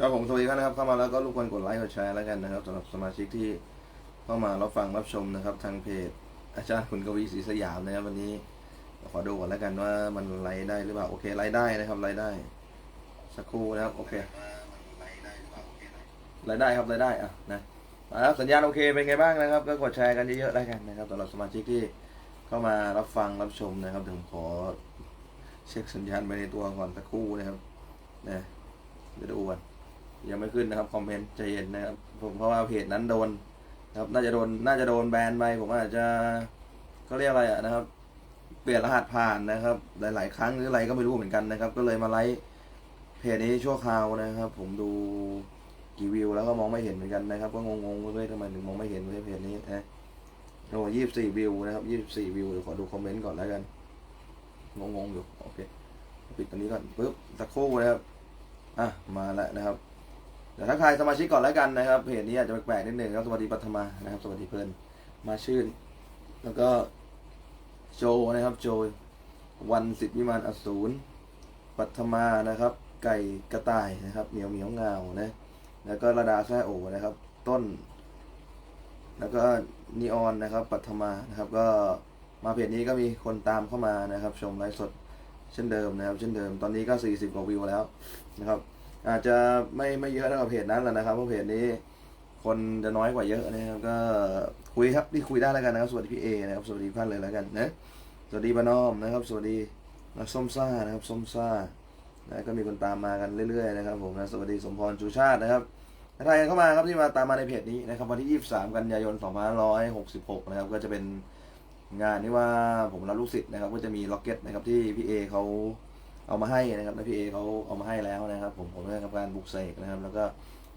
ก็ผมสวัสดีครับนะครับเข้ามาแล้วก็รบกวนกดไลค์กดแชร์แล้วกันนะครับสำหรับสมาชิกที่เข้ามารับฟังรับชมนะครับ ทางเพจ อาจารย์คุณกวีศรีสยามนะครับวันนี้ขอดูก่อนแล้วกันว่ามันไลค์ได้หรือเปล่าโอเคไลค์ได้นะครับไลค์ได้สักครู่นะครับโอเคไลค์ได้ครับไลค์ได้อะนะมาแล้วสัญญาณโอเคเป็นไงบ้างนะครับ ก็กดแชร์กันเยอะๆแล้วกันนะครับสำหรับสมาชิกที่เข้ามารับฟังรับชมนะครับเดี๋ยวผมขอเช็คสัญญาณไปในตัวก่อนสักครู่นะครับนะเดี๋ยวดูก่อน ยังไม่ขึ้นนะครับคอมเมนต์ใจเย็นนะครับผมเพราะว่าเพจนั้นโดนนะครับน่าจะโดนน่าจะโดนแบนไปผมอาจจะก็เรียกอะไรอะนะครับ เปลี่ยนรหัสผ่านนะครับ หลาย ๆ ครั้งหรืออะไรก็ไม่รู้เหมือนกันนะครับ ก็เลยมาไลฟ์เพจนี้ชั่วคราวนะครับ ผมดูกี่วิวแล้วก็มองไม่เห็นเหมือนกันนะครับ ก็งงๆเลยทำไมถึงมองไม่เห็นเลยเพจนี้นะโอ้ยี่สิบสี่วิวนะครับยี่สิบสี่วิวเดี๋ยวขอดูคอมเมนต์ก่อนแล้วกันงงๆอยู่โอเคปิดตรงนี้ก่อนปึ๊บสักครู่นะครับอะมาแล้วนะครับ เดี๋ยวทักทายสมาชิกก่อนแล้วกันนะครับเพจนี้อาจจะแปลกๆนิดหนึ่งครับสวัสดีปัทมานะครับ สวัสดีเพลินมาชื่น แล้วก็โจนะครับโจวันสิทธิวิมานอสูรปัทมานะครับ ไก่กระต่ายนะครับเหมียวเหมียวเงานะแล้วก็ระดาแซ่โอนะครับ ต้น แล้วก็นีออนนะครับ ปัทมานะครับ ก็มาเพจนี้ก็มีคนตามเข้ามานะครับ ชมไลฟ์สดเช่นเดิมนะครับ เช่นเดิมตอนนี้ก็40กว่าวิวแล้วนะครับ อาจจะไม่ไม่เยอะเท่ากับเพจนั้นแหละนะครับเพราะเพจนี้ คนจะน้อยกว่าเยอะนะครับ ก็คุยครับที่คุยได้แล้วกันนะครับสวัสดีพี่เอนะครับสวัสดีท่านเลยแล้วกันนะสวัสดีป้าน้อมนะครับ สวัสดีนักส้มซ่านะครับส้มซ่านะก็มีคนตามมากันเรื่อยๆนะครับผมนะสวัสดีสมพรชูชาตินะครับทักทายกันเข้ามาครับที่มาตามมาในเพจนี้นะครับวันที่ 23 กันยายน 2566 นะครับ ก็จะเป็นงานที่ว่าผมรับลูกศิษย์นะครับ ก็จะมีล็อกเก็ตนะครับที่พี่เอเขา เอามาให้นะครับนะพี่เอเขาเอามาให้แล้วนะครับ ผมผมได้ทำการบุกเสกนะครับ แล้วก็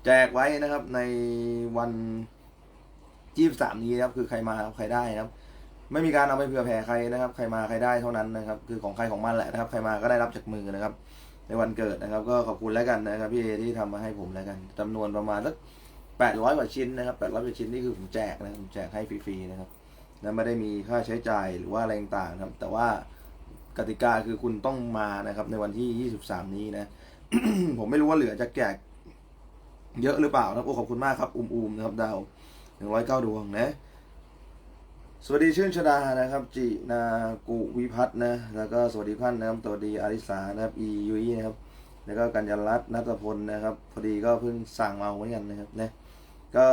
แจกไว้นะครับในวันยี่สามนี้นะครับคือใครมาใครได้นะครับไม่มีการเอาไปเผื่อแผ่ใครนะครับ ใครมาใครได้เท่านั้นนะครับ คือของใครของมันแหละนะครับ ใครมาก็ได้รับจากมือนะครับ ในวันเกิดนะครับ ก็ขอบคุณแล้วกันนะครับพี่เอที่ทำมาให้ผมแล้วกันจำนวนประมาณสักแปดร้อยกว่าชิ้นนะครับแปดร้อยกว่าชิ้นนี่คือผมแจกนะผมแจกให้ฟรีๆนะครับและไม่ได้มีค่าใช้จ่ายหรือว่าอะไรต่างๆนะครับ แต่ว่า กติกาคือคุณต้องมานะครับ ในวันที่ 23 นี้นะ ผมไม่รู้ว่าเหลือจะแจกเยอะหรือเปล่านะโอ้ขอบคุณมากครับอุ้มๆนะครับดาว109ดวงนะ สวัสดีชื่นชดานะครับ จินากุวิพัฒน์นะแล้วก็สวัสดีท่านนะครับสวัสดีอาริสานะครับอียุยนะครับ แล้วก็กัญญารัตน์นัทพลนะครับ พอดีก็เพิ่งสั่งมาเหมือนกันนะครับนะก็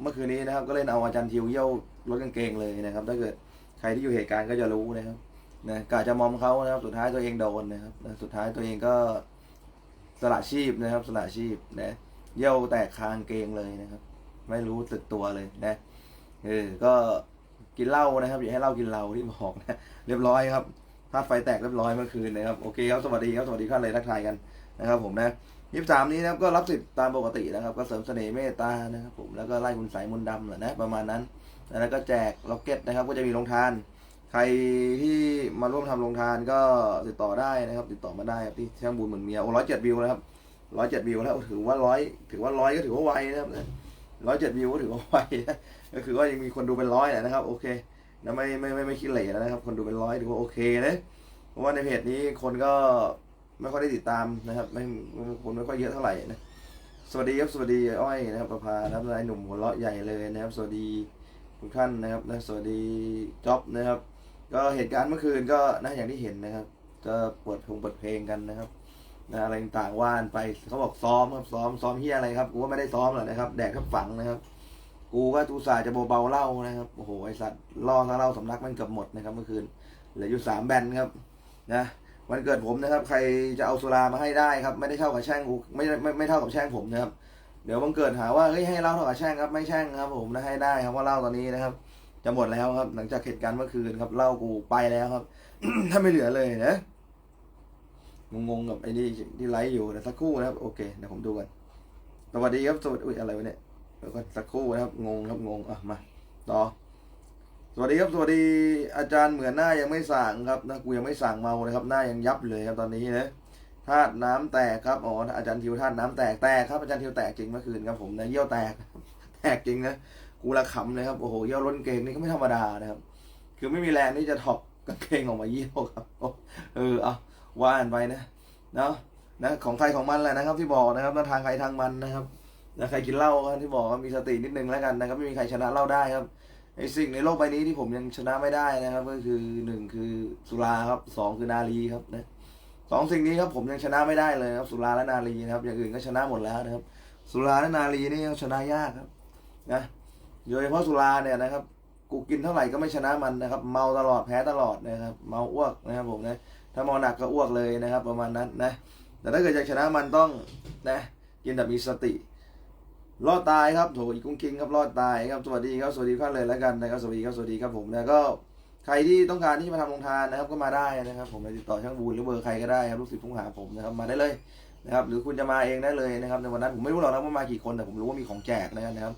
เมื่อคืนนี้นะครับก็เล่นเอาอาจารย์ทิวเยี่ยวรถกางเกงเลยนะครับ ถ้าเกิดใครที่อยู่เหตุการณ์ก็จะรู้นะครับ นะกาจะมอมเขานะครับ สุดท้ายตัวเองโดนนะครับนะสุดท้ายตัวเองก็สละชีพนะครับ สละชีพนะเยี่ยวแตกคางเกงเลยนะครับ ไม่รู้สึกตัวเลยนะเออก็กินเหล้านะครับอย่าให้เหล้ากินเหล้าที่บอกนะเรียบร้อยครับธาตุไฟแตกเรียบร้อยเมื่อคืนนะครับโอเคครับสวัสดีครับสวัสดีท่านเลยทักทายกันนะครับผมนะยี่สามนี้นะครับก็รับสิทธิ์ตามปกตินะครับ ก็เสริมเสน่ห์เมตตานะครับผมแล้วก็ไล่คุณสายมนต์ดำแหละนะประมาณนั้น แล้วก็แจกล็อกเก็ตนะครับ ก็จะมีลงทาน ใครที่มาร่วมทำโรงทานก็ติดต่อได้นะครับ ติดต่อมาได้ครับที่ช่างบุญเหมือนเมียโอ้ร้อยเจ็ดวิวนะครับร้อยเจ็ดวิวแล้วถือว่าร้อยถือว่าร้อยก็ถือว่าไวนะครับร้อยเจ็ดวิวก็ถือว่าไวก็คือว่ายังมีคนดูเป็นร้อยนะครับ โอเคนะไม่ไม่ไม่ไม่คิดเหล่แล้วนะครับ คนดูเป็นร้อยถือว่าโอเคนะเพราะว่าในเพจนี้คนก็ไม่ค่อยได้ติดตามนะครับ ไม่คนไม่ค่อยเยอะเท่าไหร่นะสวัสดีครับสวัสดีอ้อยนะครับประภานะครับนายหนุ่มหัวเราะใหญ่เลยนะครับ สวัสดีทุกท่านนะครับนะสวัสดีจ็อบนะครับ ก็เหตุการณ์เมื่อคืนก็นะอย่างที่เห็นนะครับ ก็ปิดเพงปิดเพลงกันนะครับนะอะไรต่างๆว่านไปเขาบอกซ้อมครับซ้อมซ้อมเฮียอะไรครับกูว่าไม่ได้ซ้อมหรอกนะครับแดกทับฝังนะครับ กูก็ตูสาจะเบาๆเล่านะครับโอ้โหไอสัตว์ล่อซะเล่าสำนักมันเกือบหมดนะครับ เมื่อคืนเหลืออยู่สามแบนครับนะวันเกิดผมนะครับ ใครจะเอาสุรามาให้ได้ครับ ไม่ได้เท่ากับแช่งกูไม่ไม่ไม่เท่ากับแช่งผมนะครับ เดี๋ยวบังเกิดหาว่าเฮ้ยให้เล่าเท่ากับแช่งครับ ไม่แช่งครับ ผมนะให้ได้ครับว่าเล่าตอนนี้นะครับ จะหมดแล้วครับ หลังจากเหตุการณ์เมื่อคืนครับเล่ากูไปแล้วครับ ถ้าไม่เหลือเลยนะงงๆกับไอ้นี่ที่ไลฟ์อยู่นะสักครู่นะครับ โอเคเดี๋ยวผมดูกันสวัสดีครับสวัสดีอะไรวะเนี่ยเดี๋ยวก่อนสักครู่นะครับ งงครับงงอะมาต่อสวัสดีครับสวัสดีอาจารย์เหมือนหน้ายังไม่สั่งครับนะกูยังไม่สั่งเมานะครับหน้ายังยับเลยครับตอนนี้นะธาตุน้ำแตกครับอ๋ออาจารย์ทิวธาตุน้ำแตกแตกครับอาจารย์ทิวแตกจริงเมื่อคืนครับผมนะเยี่ยวแตก แตกจริงนะ กูละขำเลยครับโอ้โหเยี่ยวล้นเกงนี่ก็ไม่ธรรมดานะครับ คือไม่มีแรงที่จะถอดกางเกงออกมาเยี่ยวครับเออเอาว่านไปนะเนาะนะของใครของมันแหละนะครับ ที่บอกนะครับทางใครทางมันนะครับนะใครกินเหล้าก็ที่บอกมีสตินิดนึงแล้วกันนะครับ ไม่มีใครชนะเหล้าได้ครับไอสิ่งในโลกใบนี้ที่ผมยังชนะไม่ได้นะครับ ก็คือหนึ่งคือสุราครับสองคือนาลีครับนะสองสิ่งนี้ครับผมยังชนะไม่ได้เลยครับ สุราและนาลีนะครับ อย่างอื่นก็ชนะหมดแล้วนะครับ สุราและนาลีนี่ยังชนะยากครับ นะ โดยเฉพาะสุราเนี่ยนะครับ กูกินเท่าไหร่ก็ไม่ชนะมันนะครับ เมาตลอดแพ้ตลอดนะครับ เมาอ้วกนะครับผมนะ ถ้าเมาหนักก็อ้วกเลยนะครับ ประมาณนั้นนะ แต่ถ้าเกิดอยากชนะมันต้องนะกินแบบมีสติ รอดตายครับโถอีกุ้งคิงครับรอดตายครับ สวัสดีครับ สวัสดีทุกท่านเลยแล้วกันนะครับ สวัสดีครับ สวัสดีครับผมแล้วก็ใครที่ต้องการที่มาทำโรงทานนะครับก็มาได้นะครับ ผมติดต่อช่างบูนหรือเบอร์ใครก็ได้ครับลูกศิษย์ผู้หาผมนะครับมาได้เลย นะครับหรือคุณจะมาเองได้เลยนะครับในวันนั้นผมไม่รู้หรอกนะว่ามากี่คนแต่ผมรู้ว่ามีของแจกนะครับ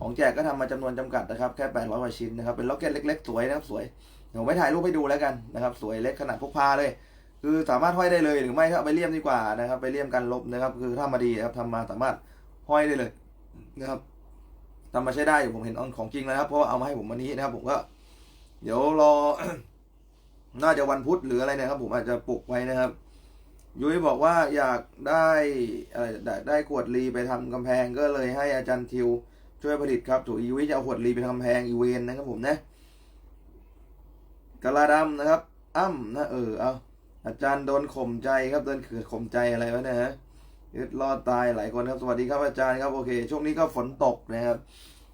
ของแจกก็ทำมาจำนวนจำกัดนะครับแค่800กว่าชิ้นนะครับเป็นล็อกเก็ตเล็กๆ สวยนะครับสวยเดี๋ยวไปถ่ายรูปให้ดูแล้วกันนะครับ สวยเล็กขนาดพกพาเลย คือสามารถห้อยได้เลยหรือไม่ก็เอาไปเลี่ยมดีกว่านะครับ ไปเลี่ยมกันลบนะครับ คือถ้ามาดีนะครับทำมาสามารถห้อยได้เลยนะครับทำมาใช้ได้อยู่ผมเห็นออนของจริงแล้วครับเพราะว่าเอามาให้ผมวันนี้นะครับ ผมก็ เดี๋ยวรอ น่าจะวันพุธหรืออะไรนะครับ ผมอาจจะปลุกไว้นะครับ ยุ้ยบอกว่าอยากได้อะไรได้ขวดรีไปทำกำแพงก็เลยให้อาจารย์ทิว ช่วยผลิตครับถูกยุ้ยจะเอาขวดรีไปทำกำแพงอีเวนนะครับผมนะกะลาดำนะครับ อ้ำนะเออเอาอาจารย์โดนข่มใจครับโดนขืดข่มใจอะไรวะเนี่ยฮะยึดรอดตายหลายคนครับสวัสดีครับอาจารย์ครับโอเคช่วงนี้ก็ฝนตกนะครับ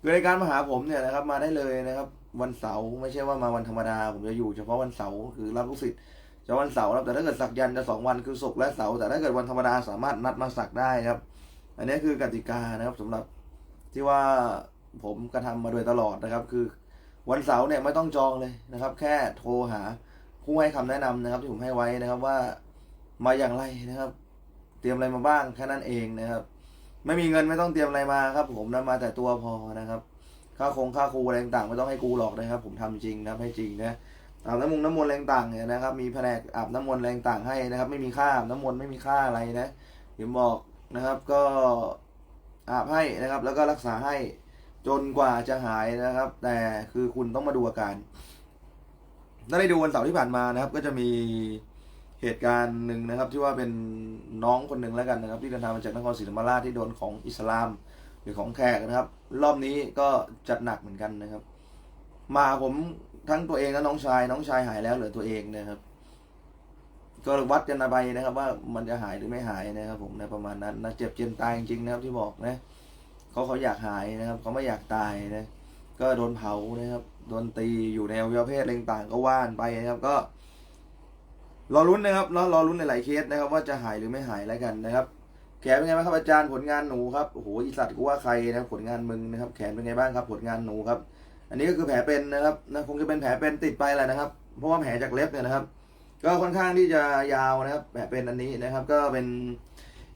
คือในการมาหาผมเนี่ยนะครับมาได้เลยนะครับ วันเสาร์ไม่ใช่ว่ามาวันธรรมดา ผมจะอยู่เฉพาะวันเสาร์คือรับลูกศิษย์ จะวันเสาร์ครับแต่ถ้าเกิดสักยันจะสองวันคือศุกร์และเสาร์แต่ถ้าเกิดวันธรรมดาสามารถนัดมาสักได้ครับ อันนี้คือกติกานะครับสำหรับที่ว่าผมกระทำมาโดยตลอดนะครับ คือวันเสาร์เนี่ยไม่ต้องจองเลยนะครับ แค่โทรหาผู้ให้คำแนะนำนะครับ ที่ผมให้ไว้นะครับว่ามาอย่างไรนะครับ เตรียมอะไรมาบ้างแค่นั้นเองนะครับ ไม่มีเงินไม่ต้องเตรียมอะไรมาครับ ผมนะมาแต่ตัวพอนะครับ ค่าคงค่าครูอะไรต่างๆไม่ต้องให้กูหรอกนะครับ ผมทำจริงนะครับให้จริงนะ อาบน้ำมงน้ำมนต์แรงต่างเนี่ยนะครับ มีแผนกอาบน้ำมนต์แรงต่างให้นะครับ ไม่มีค่าน้ำมนต์ไม่มีค่าอะไรนะผมบอกนะครับก็อาบให้นะครับ แล้วก็รักษาให้จนกว่าจะหายนะครับ แต่คือคุณต้องมาดูอาการถ้าได้ดูวันเสาร์ที่ผ่านมานะครับ ก็จะมีเหตุการณ์หนึ่งนะครับ ที่ว่าเป็นน้องคนหนึ่งแล้วกันนะครับ ที่เดินทางมาจากนครศรีธรรมราชที่โดนของอิสลามหรือของแขกนะครับ รอบนี้ก็จัดหนักเหมือนกันนะครับ มาผม ทั้งตัวเองและน้องชาย น้องชายหายแล้วเหลือตัวเองนะครับ ก็วัดกันไปนะครับ ว่ามันจะหายหรือไม่หายนะครับ ผมนะประมาณนั้นนะเจ็บเจียนตายจริงๆนะครับที่บอกนะเขาเขาอยากหายนะครับเขาไม่อยากตายนะ ก็โดนเผานะครับโดนตีอยู่ในอวัยวะเพศอะไรต่างๆก็ว่านไปนะครับ ก็รอรุ้นนะครับรอรอรุ้นในหลายเคสนะครับ ว่าจะหายหรือไม่หายแล้วกันนะครับแขนเป็นไงบ้างครับอาจารย์ผลงานหนูครับโอ้โหอีสัตว์กูว่าใครนะผลงานมึงนะครับ แขนเป็นไงบ้างครับ ผลงานหนูครับ อันนี้ก็คือแผลเป็นนะครับนะคงจะเป็นแผลเป็นติดไปแหละนะครับ เพราะว่าแผลจากเล็บเนี่ยนะครับ ก็ค่อนข้างที่จะยาวนะครับ แผลเป็นอันนี้นะครับ ก็เป็น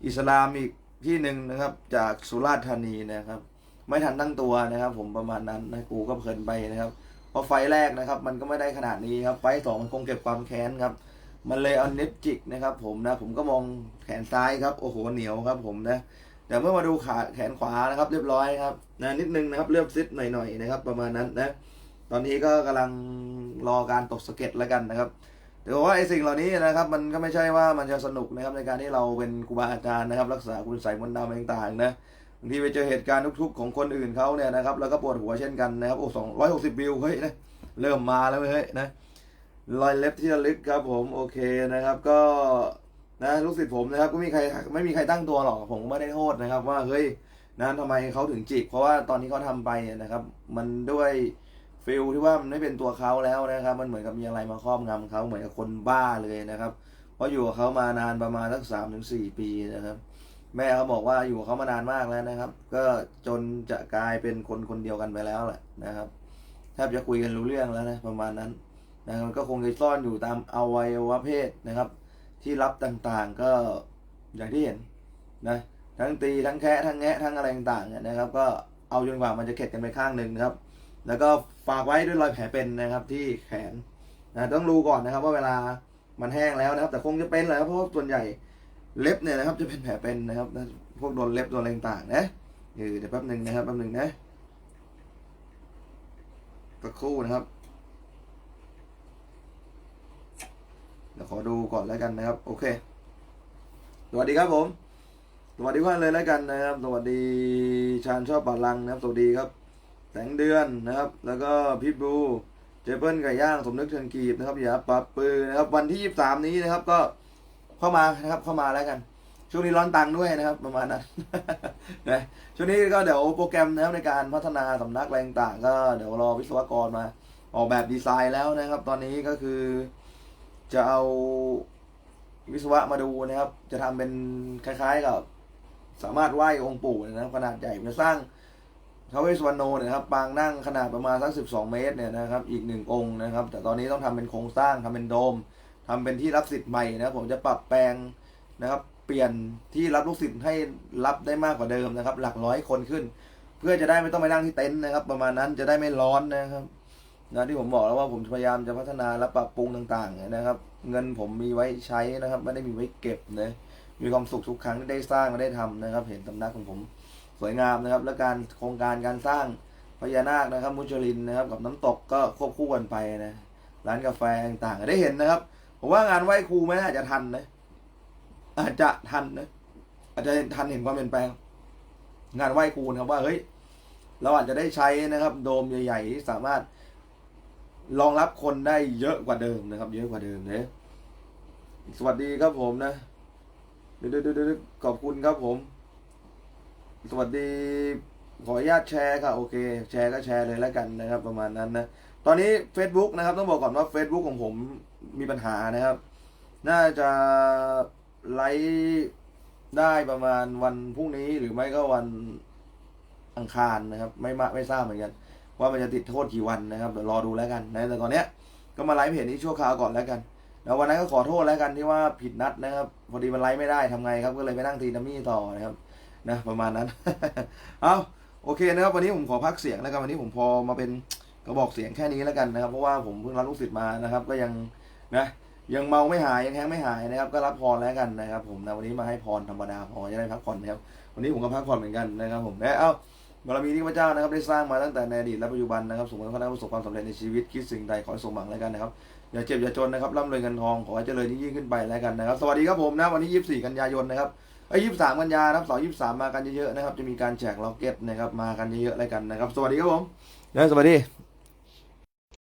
อิสลามอีกที่หนึ่งนะครับ จากสุราษฎร์ธานีนะครับ ไม่ทันตั้งตัวนะครับ ผมประมาณนั้นนะกูก็เพลินไปนะครับเพราะไฟแรกนะครับ มันก็ไม่ได้ขนาดนี้ครับ ไฟสองมันคงเก็บความแค้นครับ มันเลยเอาเน็บจิกนะครับ ผมนะ ผมก็มองแขนซ้ายครับ โอ้โหเหนียวครับ ผมนะ แต่เมื่อมาดูขาแขนขวานะครับ เรียบร้อยครับนะนิดนึงนะครับเลือบซิดหน่อยๆนะครับ ประมาณนั้นนะตอนนี้ก็กำลังรอการตกสะเก็ดแล้วกันนะครับแต่ว่าไอ้สิ่งเหล่านี้นะครับ มันก็ไม่ใช่ว่ามันจะสนุกนะครับในการที่เราเป็นครูบาอาจารย์นะครับ รักษาคุณใส่มนต์ดำต่างๆนะบางทีไปเจอเหตุการณ์ทุก ๆ ของคนอื่นเขาเนี่ยนะครับ แล้วก็ปวดหัวเช่นกันนะครับโอ้สองร้อยหกสิบวิวเฮ้ยนะเริ่มมาแล้วเฮ้ยนะรอยเล็บที่ระลึกครับผมโอเคนะครับก็ นะลูกศิษย์ผมนะครับก็ไม่มีใครไม่มีใครตั้งตัวหรอกผมก็ไม่ได้โทษนะครับ ว่าเฮ้ยนะทำไมเขาถึงจิกเพราะว่าตอนนี้เขาทำไปนะครับ มันด้วยฟิลที่ว่ามันไม่เป็นตัวเขาแล้วนะครับ มันเหมือนกับมีอะไรมาครอบงำเขาเหมือนกับคนบ้าเลยนะครับเพราะอยู่กับเขามานานประมาณสักสามถึงสี่ปีนะครับ แม่เขาบอกว่าอยู่กับเขามานานมากแล้วนะครับ ก็จนจะกลายเป็นคนคนเดียวกันไปแล้วแหละนะครับแทบจะคุยกันรู้เรื่องแล้วนะประมาณนั้นนะมันก็คงจะซ่อนอยู่ตามอวัยวะเพศนะครับ ที่รับต่างๆก็อย่างที่เห็นนะทั้งตีทั้งแคะทั้งแงะทั้งอะไรต่างๆเนี่ยนะครับ ก็เอาจนกว่ามันจะเข็ดกันไปข้างหนึ่งนะครับ แล้วก็ฝากไว้ด้วยรอยแผลเป็นนะครับที่แขนนะต้องรู้ก่อนนะครับ ว่าเวลามันแห้งแล้วนะครับ แต่คงจะเป็นแหละเพราะส่วนใหญ่เล็บเนี่ยนะครับ จะเป็นแผลเป็นนะครับพวกโดนเล็บโดนอะไรต่างๆนะเดี๋ยวแป๊บหนึ่งนะครับแป๊บหนึ่งนะสักครู่นะครับ เดี๋ยว ขอดูก่อนแล้วกันนะครับ โอเค สวัสดีครับผม สวัสดีทุกท่านเลยแล้วกันนะครับ สวัสดีชาญชอบปาลังนะครับ สวัสดีครับ แสงเดือนนะครับ แล้วก็พิบู เจเปิลไก่ย่าง สมนึกเชิญกีบนะครับอย่าปรับปือนะครับ วันที่ยี่สามนี้นะครับ ก็เข้ามานะครับ เข้ามาแล้วกัน ช่วงนี้ร้อนตังค์ด้วยนะครับ ประมาณนั้นนะช่วงนี้ก็เดี๋ยวโปรแกรมนะครับในการพัฒนาสำนักอะไรต่าง ก็เดี๋ยวรอวิศวกรมา ออกแบบดีไซน์แล้วนะครับ ตอนนี้ก็คือ จะเอาวิศวะมาดูนะครับ จะทำเป็นคล้ายๆกับ สามารถไหว้องค์ปู่นะครับขนาดใหญ่จะสร้างทาวเวสวรรณโนเนะครับปางนั่งขนาดประมาณสักสิบสองเมตรเนี่ยนะครับอีกหนึ่งองค์นะครับ แต่ตอนนี้ต้องทำเป็นโครงสร้างทำเป็นโดมทำเป็นที่รับสิทธิ์ใหม่นะครับผมจะปรับแปลงนะครับเปลี่ยนที่รับลูกศิษย์ให้รับได้มากกว่าเดิมนะครับ หลักร้อยคนขึ้น เพื่อจะได้ไม่ต้องไปนั่งที่เต็นท์นะครับ ประมาณนั้นจะได้ไม่ร้อนนะครับ นะที่ผมบอกแล้วว่าผมพยายามจะพัฒนาและปรับปรุงต่างๆนะครับ เงินผมมีไว้ใช้นะครับไม่ได้มีไว้เก็บนะมีความสุขทุกครั้งที่ได้สร้างและได้ทำนะครับ เห็นสำนักของผมสวยงามนะครับ และการโครงการการสร้างพญานาคนะครับ มุจลินนะครับ กับน้ำตกก็ควบคู่กันไปนะร้านกาแฟต่างๆได้เห็นนะครับผมว่างานไหว้ครูไม่น่าจะทันนะอาจจะทันนะอาจจะทันเห็นความเปลี่ยนแปลง งานไหว้ครูนะครับว่าเฮ้ยเราอาจจะได้ใช้นะครับ โดมใหญ่ ๆ ที่สามารถ รองรับคนได้เยอะกว่าเดิมนะครับ เยอะกว่าเดิมเลยสวัสดีครับผมนะเดี๋ยวเดี๋ยวเดี๋ยวเดี๋ยวขอบคุณครับผม สวัสดีขออนุญาตแชร์ค่ะโอเค แชร์ก็แชร์เลยแล้วกันนะครับ ประมาณนั้นนะตอนนี้ Facebook นะครับ ต้องบอกก่อนว่า Facebook ของผมมีปัญหานะครับ น่าจะไลฟ์ได้ประมาณวันพรุ่งนี้หรือไม่ก็วันอังคารนะครับ ไม่มาไม่ทราบเหมือนกัน ว่ามันจะติดโทษกี่วันนะครับเดี๋ยวรอดูแล้วกันนะแต่ตอนเนี้ยก็มาไลฟ์เพจนี้ชั่วคราวก่อนแล้วกันแล้ววันนั้นก็ขอโทษแล้วกันที่ว่าผิดนัดนะครับ พอดีมันไลฟ์ไม่ได้ทำไงครับ ก็เลยไปนั่งทีนามี่ต่อนะครับนะประมาณนั้น เอาโอเคนะครับ วันนี้ผมขอพักเสียงแล้วกันวันนี้ผมพอมาเป็นกระบอกเสียงแค่นี้แล้วกันนะครับ เพราะว่าผมเพิ่งรับลูกศิษย์มานะครับ ก็ยังนะยังเมาไม่หายยังแห้งไม่หายนะครับ ก็รับพรแล้วกันนะครับ ผมนะวันนี้มาให้พรธรรมดาพอจะได้พักผ่อนนะครับวันนี้ผมก็พักผ่อนเหมือนกันนะครับ ผมและเอ้า บารมีที่พระเจ้านะครับได้สร้างมาตั้งแต่ในอดีตและปัจจุบันนะครับสมมติว่าท่านประสบความสำเร็จในชีวิตคิดสิ่งใดขอให้สมหวังแล้วกันนะครับอย่าเจ็บอย่าจนนะครับร่ำรวยเงินทองขอให้เจริญยิ่งขึ้นไปแล้วกันนะครับ สวัสดีครับผมนะวันที่24 กันยายนนะครับไอ้ยี่สามกันยานะครับสองยี่สามมากันเยอะๆนะครับ จะมีการแจกล็อกเก็ตนะครับมากันเยอะๆแล้วกันนะครับ สวัสดีครับผมนะสวัสดี